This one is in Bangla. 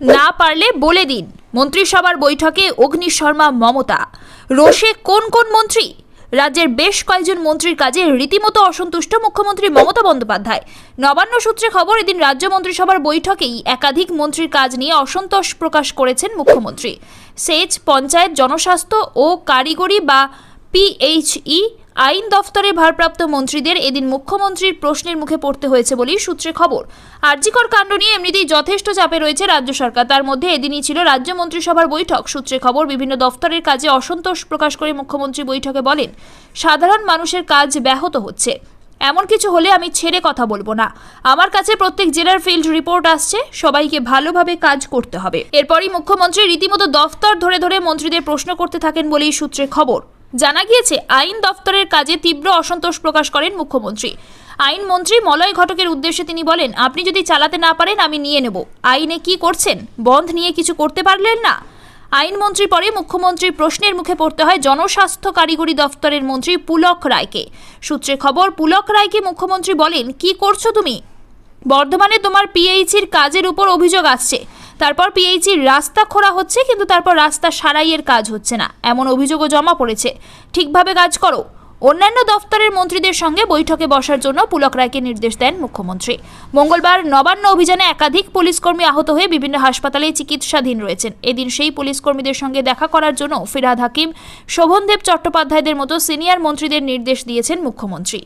না পারলে বলে দিন। মন্ত্রিসভার বৈঠকে অগ্নি শর্মা মমতা। রোষে কোন কোন মন্ত্রী? রাজ্যের বেশ কয়েকজন মন্ত্রীর কাজে রীতিমতো অসন্তুষ্ট মুখ্যমন্ত্রী মমতা বন্দ্যোপাধ্যায়। নবান্ন সূত্রে খবর, এদিন রাজ্য মন্ত্রিসভার বৈঠকেই একাধিক মন্ত্রীর কাজ নিয়ে অসন্তোষ প্রকাশ করেছেন মুখ্যমন্ত্রী। সেচ, পঞ্চায়েত, জনস্বাস্থ্য ও কারিগরি বা পিএইচই আইন দফতরের ভারপ্রাপ্ত মন্ত্রীদের এদিন মুখ্যমন্ত্রীর প্রশ্নের মুখে পড়তে হয়েছে বলেই সূত্রে খবর। আরজিকর কাণ্ড নিয়ে এমনিতেই যথেষ্ট চাপে রয়েছে রাজ্য সরকার। তার মধ্যে এদিনই ছিল রাজ্য মন্ত্রিসভার বৈঠক। সূত্রে খবর, বিভিন্ন দফতরের কাজে অসন্তোষ প্রকাশ করে মুখ্যমন্ত্রী বৈঠকে বলেন, সাধারণ মানুষের কাজ ব্যাহত হচ্ছে। এমন কিছু হলে আমি ছেড়ে কথা বলব না। আমার কাছে প্রত্যেক জেলার ফিল্ড রিপোর্ট আসছে। সবাইকে ভালোভাবে কাজ করতে হবে। এরপরই মুখ্যমন্ত্রী রীতিমতো দফতর ধরে ধরে মন্ত্রীদের প্রশ্ন করতে থাকেন বলেই সূত্রে খবর। জানা গিয়েছে, আইন দফতরের কাজে তীব্র অসন্তোষ প্রকাশ করেন মুখ্যমন্ত্রী। আইন মন্ত্রী মলয় ঘটকের উদ্দেশ্যে তিনি বলেন, আপনি যদি চালাতে না পারেন, আমি নিয়ে নেব। আইনে কি করছেন? বন্ধ নিয়ে কিছু করতে পারলেন না? আইনমন্ত্রী পরে মুখ্যমন্ত্রীর প্রশ্নের মুখে পড়তে হয় জনস্বাস্থ্য কারিগরি দফতরের মন্ত্রী পুলক রায়কে। সূত্রে খবর, পুলক রায়কে মুখ্যমন্ত্রী বলেন, কি করছ তুমি? বর্ধমানে তোমার পিএইচির কাজের উপর অভিযোগ আসছে। তারপর পিএইচির রাস্তা খোঁড়া হচ্ছে, কিন্তু তারপর রাস্তা সারাইয়ের কাজ হচ্ছে না। এমন অভিযোগও জমা পড়েছে। ঠিকভাবে কাজ করো। অন্যান্য দফতরের মন্ত্রীদের সঙ্গে বৈঠকে বসার জন্য পুলক রায়কে নির্দেশ দেন মুখ্যমন্ত্রী। মঙ্গলবার নবান্ন অভিযানে একাধিক পুলিশকর্মী আহত হয়ে বিভিন্ন হাসপাতালে চিকিৎসাধীন রয়েছেন। এদিন সেই পুলিশকর্মীদের সঙ্গে দেখা করার জন্য ফিরাদ হাকিম, শোভনদেব চট্টোপাধ্যায়দের মতো সিনিয়র মন্ত্রীদের নির্দেশ দিয়েছেন মুখ্যমন্ত্রী।